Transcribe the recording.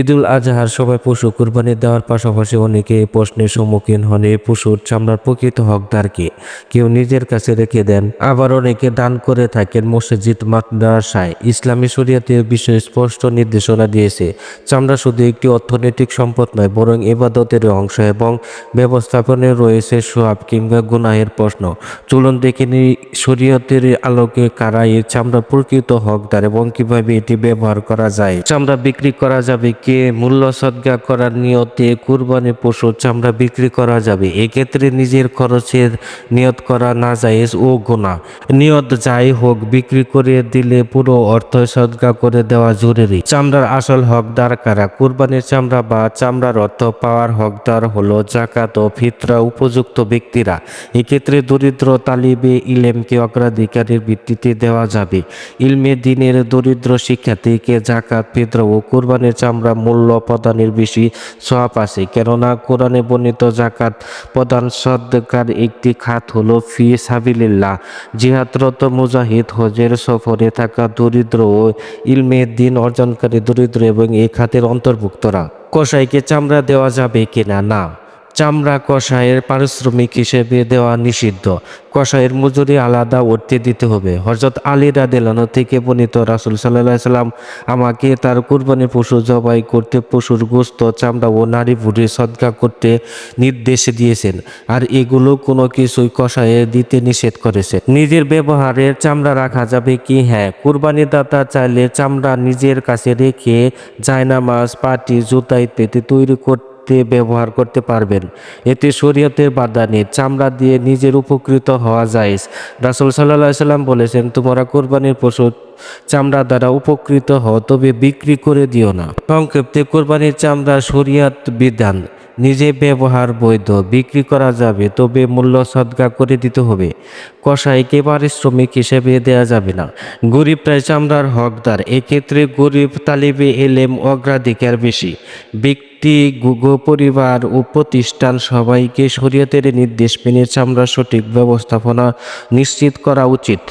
ঈদুল আজহার সময় পশু কুরবানি দেওয়ার পাশাপাশি অনেকে প্রশ্নের সম্মুখীন হন এই পশুর চামড়ার প্রকৃত হকদারকে কেউ নিজের কাছে রেখে দেন, আবার অনেকে দান করে থাকেন মসজিদ, মাদ্রাসায়। ইসলামী শরীয়তের বিষয়ে স্পষ্ট নির্দেশনা দিয়েছে, চামড়া শুধু একটি অর্থনৈতিক সম্পদ নয়, বরং ইবাদতের অংশ এবং ব্যবস্থাপনায় রয়েছে সোয়াব কিংবা গুনাহের প্রশ্ন। চলুন দেখে নিই শরীয়তের আলোকে কারা এই চামড়ার প্রকৃত হকদার এবং কীভাবে এটি ব্যবহার করা যায়। চামড়া বিক্রি করা যাবে কে মূল্য সদ্গা করার নিয়তে কুরবানি পশুর চামড়া বিক্রি করা যাবে। এক্ষেত্রে নিজের খরচের নিয়ত করা না জায়েজ ও গোনা নিয়ত যাই হোক, বিক্রি করে দিলে পুরো অর্থ সদ্গা করে দেওয়া জরুরি। চামড়ার আসল হকদার কারা? কুরবানির চামড়া বা চামড়ার অর্থ পাওয়ার হকদার হলো জাকাত ও ফিতরা উপযুক্ত ব্যক্তিরা। এক্ষেত্রে দরিদ্র তালিবে ইলেমকে অগ্রাধিকারের ভিত্তিতে দেওয়া যাবে। ইলমে দিনের দরিদ্র শিক্ষার্থীকে জাকাত ফিতরা ও কুরবানির চামড়া মূল্য প্রদানের বেশি সব আছে। কেননা কোরআনে বর্ণিত জাকাত প্রদান সদকার একটি খাত হল ফি সাবিল্লাহ জিহাদরত মুজাহিদ হজের সফরে থাকা দরিদ্র ও ইলমে দিন অর্জনকারী দরিদ্র এবং এই খাতের অন্তর্ভুক্তরা। কষাইকে চামড়া দেওয়া যাবে কিনা? না। চামড়া কষায়ের পারিশ্রমিক হিসেবে দেওয়া নিষিদ্ধ। কষায়ের মজুরি আলাদা উঠতে দিতে হবে। হজরত আলী রাদেলানো থেকে বর্ণিত রাসুল সাল্লাহ সাল্লাম আমাকে তার কুরবানি পশু জবাই করতে পশুর গোস্ত চামড়া ও নারী ভুড়ি সদকা করতে নির্দেশ দিয়েছেন। আর এগুলো কোনো কিছুই কষায়ে দিতে নিষেধ করেছে। নিজের ব্যবহারের চামড়া রাখা যাবে কি? হ্যাঁ কুরবানি দাতা চাইলে চামড়া নিজের কাছে রেখে জায়নামাজ, পাটি জুতা ইত্যাদি তৈরি করতে তে ব্যবহার করতে পারবেন। এতে শরীয়তের বাধা নেই চামড়া দিয়ে নিজের উপকৃত হওয়া যায় রাসুল সাল্লাহ সাল্লাম বলেছেন, তোমরা কোরবানির পশু, চামড়া দ্বারা উপকৃত হও, তবে বিক্রি করে দিও না। সংক্ষেপে, কোরবানির চামড়া শরিয়াত বিধান, নিজে ব্যবহার বৈধ, বিক্রি করা যাবে, তবে মূল্য সদ্গা করে দিতে হবে। কষাইকে পারিশ্রমিক হিসেবে দেয়া যাবে না। গরিব প্রায় চামড়ার হকদার, এক্ষেত্রে গরিব তালিবে এলেম, অগ্রাধিকার বেশি। ব্যক্তি গুগ পরিবার ও প্রতিষ্ঠান সবাইকে শরীয়তের নির্দেশ মেনে চামড়া সঠিক ব্যবস্থাপনা নিশ্চিত করা উচিত।